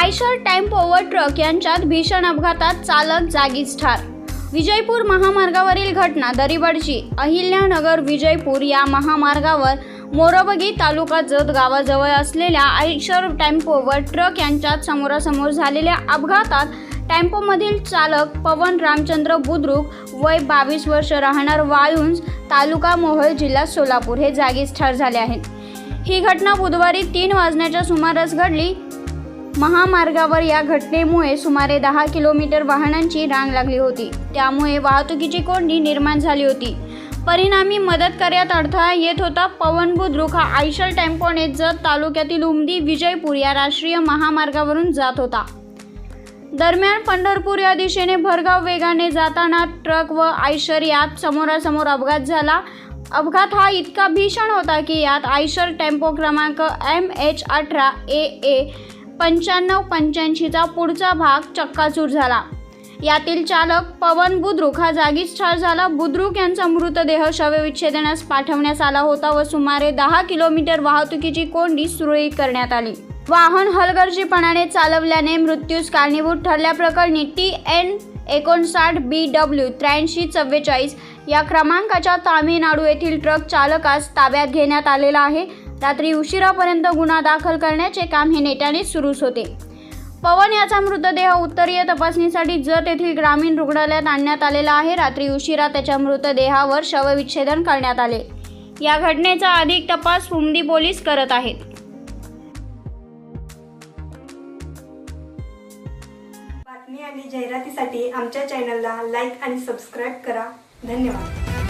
Eicher tempo व truck यांच्यात भीषण अपघातात चालक जागीच ठार. विजयपूर महामार्गावरील घटना दरिबडची. अहिल्यानगर विजयपूर या महामार्गावर मोरबगी तालुका जत गावाजवळ असलेल्या आयशर टेम्पो व ट्रक यांच्यात समोरासमोर झालेल्या अपघातात टेम्पोमधील चालक पवन रामचंद्र बुद्रुक वय बावीस वर्ष राहणार वाळुंज तालुका मोहोळ जिल्हा सोलापूर हे जागीच ठार झाले आहेत. ही घटना बुधवारी तीन वाजण्याच्या सुमारास घडली. महामार्गावर या घटनेमुळे सुमारे दहा किलोमीटर वाहनांची रांग लागली होती. त्यामुळे वाहतुकीची कोंडी निर्माण झाली होती. परिणामी मदत कार्यात अडथळा येत होता. पवन बुद्रुक हा आयशर टेम्पोने जत तालुक्यातील उमदी विजयपूर या राष्ट्रीय महामार्गावरून जात होता. दरम्यान पंढरपूर या दिशेने भरगाव वेगाने जाताना ट्रक व आयशर यात समोरासमोर अपघात झाला. अपघात हा इतका भीषण होता की यात आयशर टेम्पो क्रमांक एम एच अठरा ए ए पंच्याण्णव पंच्याऐंशीचा पुढचा भाग चक्काचूर झाला. यातील चालक पवन बुद्रुक हा जागीच ठार झाला. बुद्रुक यांचा मृतदेह शवविच्छेदनास पाठवण्यात आला होता व सुमारे दहा किलोमीटर वाहतुकीची कोंडी सुरळीत करण्यात आली. वाहन हलगर्जीपणाने चालवल्याने मृत्यूस कारणीभूत ठरल्याप्रकरणी टी एन एकोणसाठ बी डब्ल्यू त्र्याऐंशी चव्वेचाळीस या क्रमांकाच्या तामिळनाडू येथील ट्रक चालकास ताब्यात घेण्यात आलेला आहे. रात्री उशिरापर्यंत गुन्हा दाखल करण्याचे काम हे नेटाने सुरूच होते. पवन याचा मृतदेह उत्तरीय तपासणीसाठी जत येथील ग्रामीण रुग्णालयात आणण्यात आलेला आहे. रात्री उशिरा त्याच्या मृतदेहावर शवविच्छेदन करण्यात आले. या घटनेचा अधिक तपास फुमदी पोलीस करत आहेत. बातमी आणि जाहिरातीसाठी आमच्या चॅनलला लाईक आणि सबस्क्राईब करा. धन्यवाद.